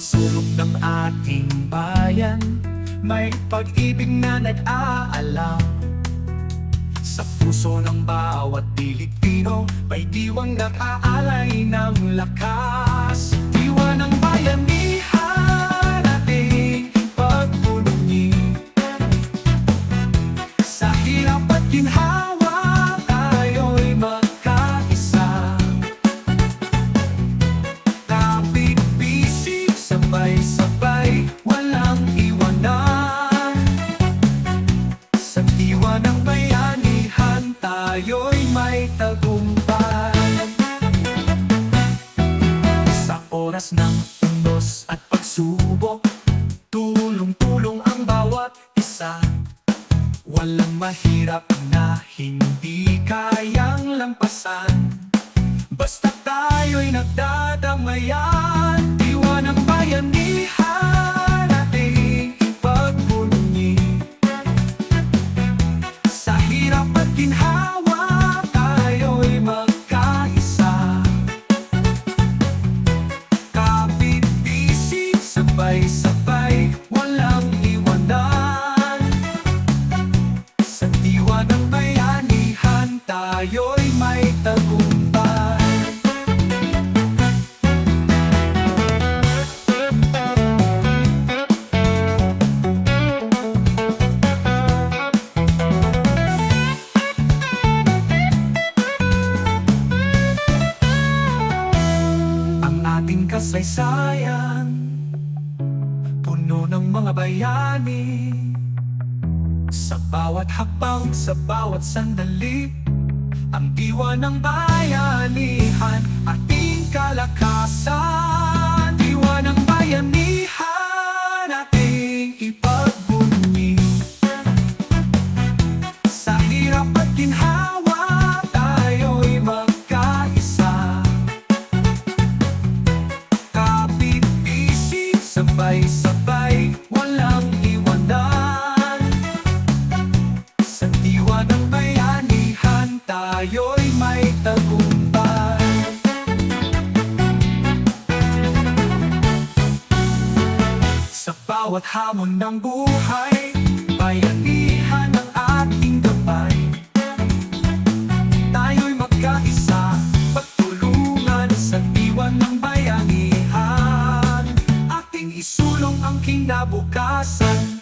bawat sulok ng ating bayan May pag-ibig na nag-aalam. Sa puso ng bawat Pilipino May diwang nag-aalay ng lakas tayo'y may tagumpay. Sa oras ng unos at pagsubok Tulong-tulong ang bawat isa. Walang mahirap na hindi kayang lampasan. Basta tayo'y nagdadamayan Diwa ng bayanihan tayo'y may tagumpay. Ang ating kasaysayan Puno ng mga bayani. Sa bawat hakbang, sa bawat sandali Ang diwa ng bayanihan Ating kalakasan. Diwa ng bayanihan Ating ipagbunyi. Sa hirap at ginhawa tayo'y may tagumpay. Sa bawat hamon ng buhay, bayanihan ang ating gabay. Tayo'y magkaisa, pagtulungan sa diwan ng bayanihan. Ating isulong ang kinabukasan